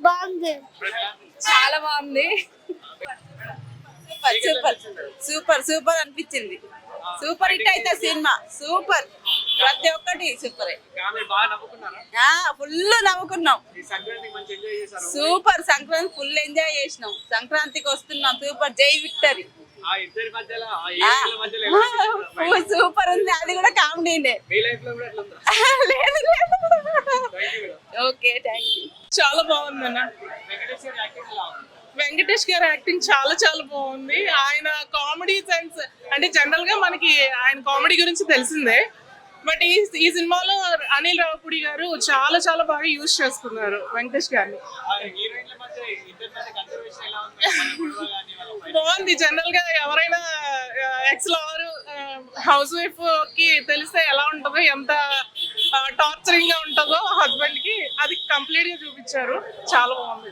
బాగుంది? చాలా బాగుంది. Super super. సూపర్ అనిపించింది. సూపర్ హిట్ అయితే సినిమా. సూపర్. ప్రతి ఒక్కటి సూపర్. ఫుల్ నవ్వుకున్నాం. ఈ సంక్రాంతికి మంచి ఎంజాయ్ చేశారు? సూపర్ సంక్రాంతి ఫుల్ ఎంజాయ్ చేసినాం. సంక్రాంతికి వస్తున్నాం. సూపర్. జై విక్టరీ. సూపర్ ఉంది. అది కూడా కామెడీనే. మీ లైఫ్లో కూడా ఎట్లా ఉందా? లేదు లేదు. Thank you okay thank you. చాలా బాగుంది అన్న వెంకటేష్ గారి యాక్టింగ్ చాలా చాలా బాగుంది. ఆయన కామెడీ సెన్స్ అంటే జనరల్గా మనకి ఆయన కామెడీ గురించి తెలిసిందే. బట్ ఈ ఈ సినిమాలో అనిల్ రావుపూడి గారు చాలా చాలా బాగా యూజ్ చేసుకున్నారు వెంకటేష్ గారిని. బాగుంది. జనరల్గా ఎవరైనా ఎక్స్ లవర్ హౌస్ వైఫ్కి తెలిస్తే ఎలా ఉంటుందో ఎంత టార్చరింగ్గా ఉంటుందో హస్బెండ్కి అది కంప్లీట్గా చూపించారు. చాలా బాగుంది?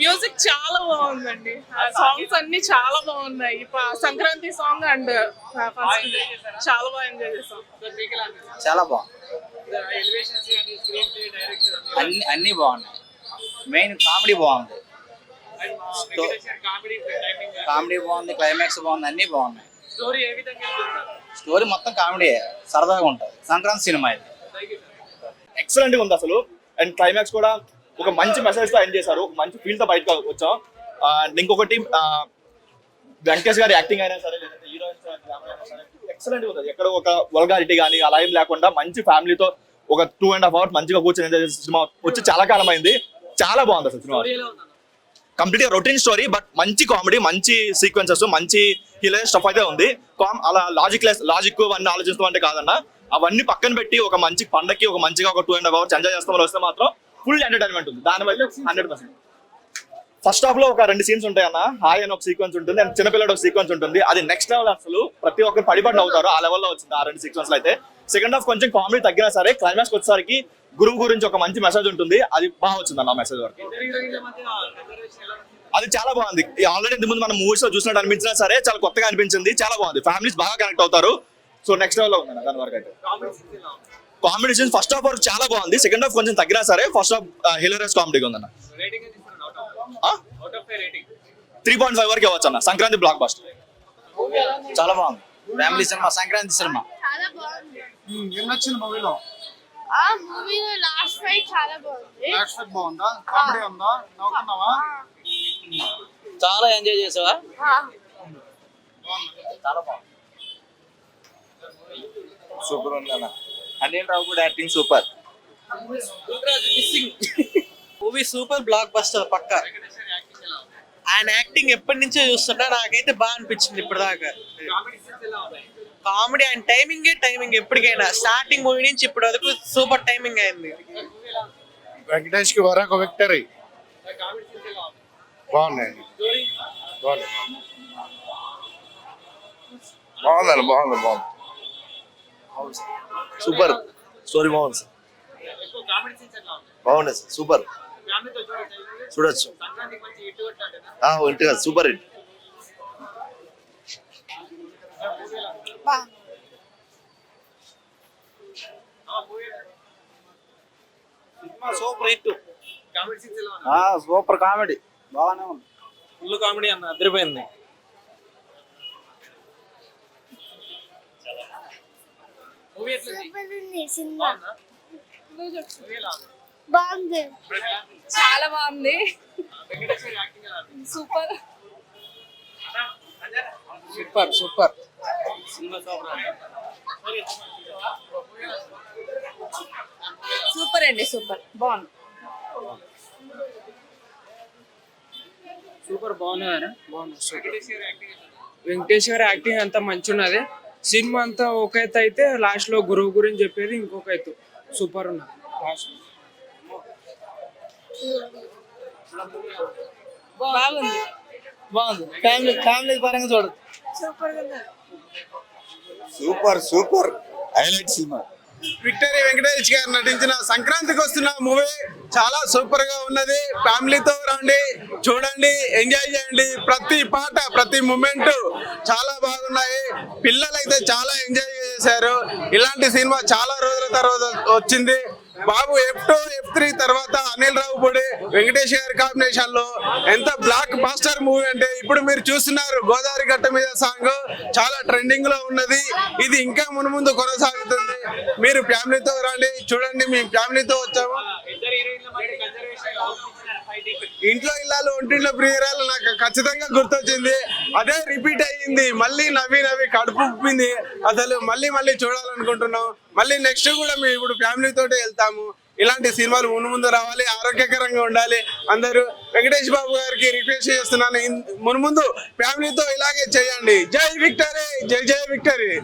మ్యూజిక్ చాలా బాగుందండి. ఆ సాంగ్స్ అన్ని చాలా బాగున్నాయి. సంక్రాంతి సాంగ్ అండ్ చాలా బాగా ఎంజాయ్ చేసాం చాలా బాగుంది. అన్ని అన్ని బాగున్నాయి. మెయిన్ కామెడీ బాగుంది. కామెడీ బాగుంది క్లైమాక్స్ బాగుంది అన్ని బాగున్నాయి. స్టోరీ ఏ విధంగా వెళ్తుంటారు స్టోరీ మొత్తం కామెడీ సరదాగా ఉంటుంది. సంక్రాంతి సినిమా ఇది. ఎక్సలెంట్గా ఉంది అసలు. అండ్ క్లైమాక్స్ కూడా ఒక మంచి మెసేజ్తో ఎండ్ చేశారు. ఒక మంచి ఫీల్తో బయటకు వచ్చాం. అండ్ ఇంకొకటి వెంకటేష్ గారి యాక్టింగ్ అయినా సరే లేదంటే హీరోయిన్స్ ఎక్సలెంట్ ఉంటుంది ఎక్కడ ఒక వల్గారిటీ కానీ అలా ఏం లేకుండా మంచి ఫ్యామిలీతో ఒక టూ అండ్ హాఫ్ అవర్స్ మంచిగా కూర్చొని సినిమా వచ్చి చాలా కాలం అయింది. చాలా బాగుంది అసలు సినిమా. కంప్లీట్గా రొటీన్ స్టోరీ బట్ మంచి కామెడీ మంచి సీక్వెన్సెస్ మంచి హిలే స్టఫ్ అయితే ఉంది. అలా లాజిక్ లెస్ లాజిక్ అవన్నీ ఆలోచిస్తాం అంటే కాదన్న అవన్నీ పక్కన పెట్టి ఒక మంచి పండక్కి ఒక మంచిగా ఒక two and half hours enjoy చేస్తామని వస్తే మాత్రం ఫుల్ ఎంటర్టైన్మెంట్ ఉంది. దాని వల్ల హండ్రెడ్ పర్సెంట్ ఫస్ట్ హాఫ్లో ఒక రెండు సీన్స్ ఉంటాయి అన్న. హాయ్ అని ఒక సీక్వెన్స్ ఉంటుంది అండ్ చిన్నపిల్లడు ఒక సీక్వెన్స్ ఉంటుంది. అది నెక్స్ట్ లెవెల్ అసలు ప్రతి ఒక్కరు పడిపడి అవుతారు ఆ లెవెల్లో వచ్చింది ఆ రెండు సీక్వెన్స్ అయితే. సెకండ్ హాఫ్ కొంచెం కామెడీ తగ్గినా సరే క్లైమాక్స్ వచ్చేసరికి గురువు గురించి ఒక మంచి మెసేజ్ ఉంటుంది. అది బాగా వచ్చింది అన్న మెసేజ్ వరకు. అది చాలా బాగుంది. ఆల్రెడీ ఇంత ముందు మనం మూవీస్లో చూసినట్టు అనిపించినా సరే చాలా కొత్తగా అనిపించింది. చాలా బాగుంది. ఫ్యామిలీస్ బాగా కనెక్ట్ అవుతారు. సో నెక్స్ట్ లెవెల్లో ఉంది దాని వరకు అయితే. కాంబినేషన్ ఫస్ట్ హాఫ్ వరకు చాలా బాగుంది. సెకండ్ హాఫ్ కొంచెం తగ్గినా సరే ఫస్ట్ హాఫ్ హిలరియస్ కామెడీగా ఉందన్న. త్రీ పాయింట్ ఫైవ్ వరకు ఇవ్వచ్చు అన్న. సంక్రాంతి బ్లాక్ బస్టర్ చాలా బాగుంది. ఫ్యామిలీ సినిమా సంక్రాంతి సినిమా చాలా బాగుంది. ఏం నచ్చింది మూవీలో ఆ మూవీలో లాస్ట్ ఫైట్ చాలా బాగుంది. యాక్ట్ ఫైట్ బాగుందా? కామెడీ ఉందా? నవ్వుకున్నావా? చాలా ఎంజాయ్ చేసావా? ఆ, చాలా బాగుంది. సూపర్ ఉంది అన్న అనిల్ రావు కూడా acting super. Movie super blockbuster పక్క. ఆయన యాక్టింగ్ ఎప్పటి నుంచో చూస్తున్నా నాకైతే బాగా అనిపించింది ఇప్పటిదాకా. కామెడీ సీన్స్ ఎలా ఉన్నాయి కామెడీ అండ్ టైమింగే టైమింగ్ ఎప్పటికైనా. స్టార్టింగ్ మూవీ నుంచి ఇప్పటి వరకు సూపర్ టైమింగ్ అయింది. వెంకటేష్కి వరకు విక్టరీ. బాగున్నాయండి. బాగుంది బాగుందండి బాగుంది బాగుంది. సూపర్. స్టోరీ బాగుంది సార్. బాగుంది సార్ సూపర్. చూడొచ్చు. ఇంటిగా super hit super hit. Super comedy. బాగానే ఉంది. ఫుల్ కామెడీ అన్న అదిరిపోయింది. బాగుందా? చాలా బాగుంది. సూపర్. Super super. సూపర్ అండి సూపర్. బాగుంది. సూపర్ బాగున్నది బాగుంది సూపర్. వెంకటేష్ గారి యాక్టింగ్ అంతా మంచి ఉన్నది సినిమా అంతా ఒక ఎత్తు అయితే లాస్ట్లో గురువు గురించి చెప్పేది ఇంకొక ఎత్తు. సూపర్ ఉన్నది. లాస్ట్ బాగుంది. బాగుంది. ఫ్యామిలీ ఫ్యామిలీ పరంగా చూడదు సూపర్ ఉంది super. Super highlight cinema. Victory Venkatesh garu నటించిన సంక్రాంతికి వస్తున్న మూవీ చాలా సూపర్గా ఉన్నది. ఫ్యామిలీతో రండి చూడండి ఎంజాయ్ చేయండి. ప్రతి పాట ప్రతి మూమెంట్ చాలా బాగున్నాయి. పిల్లలైతే చాలా ఎంజాయ్ చేశారు. ఇలాంటి సినిమా చాలా రోజుల తర్వాత వచ్చింది. బాబు ఎఫ్ టూ ఎఫ్ త్రీ తర్వాత అనిల్ రావుపూడి వెంకటేష్ గారి కాంబినేషన్లో ఎంత బ్లాక్ మాస్టర్ మూవీ అంటే ఇప్పుడు మీరు చూస్తున్నారు గోదావరి గట్ట మీద సాంగ్ చాలా ట్రెండింగ్లో ఉన్నది. ఇది ఇంకా మునుముందు కొనసాగుతుంది. మీరు ఫ్యామిలీతో రండి చూడండి మేము ఫ్యామిలీతో వచ్చాము. ఇంట్లో ఇల్లాలు ఒంటింట్లో ప్రియురాలు నాకు ఖచ్చితంగా గుర్తొచ్చింది. అదే రిపీట్ అయ్యింది. మళ్ళీ నవ్వి నవ్వి కడుపు ఉప్పింది అసలు మళ్ళీ మళ్ళీ చూడాలనుకుంటున్నాం. మళ్ళీ నెక్స్ట్ కూడా మేము ఇప్పుడు ఫ్యామిలీతో వెళ్తాము. ఇలాంటి సినిమాలు ముందు ముందు రావాలి ఆరోగ్యకరంగా ఉండాలి. అందరూ వెంకటేష్ బాబు గారికి రిక్వెస్ట్ చేస్తున్నాను. ఇన్- మున్ముందు ఫ్యామిలీతో ఇలాగే చేయండి. జై విక్టరీ జై జై విక్టరీ.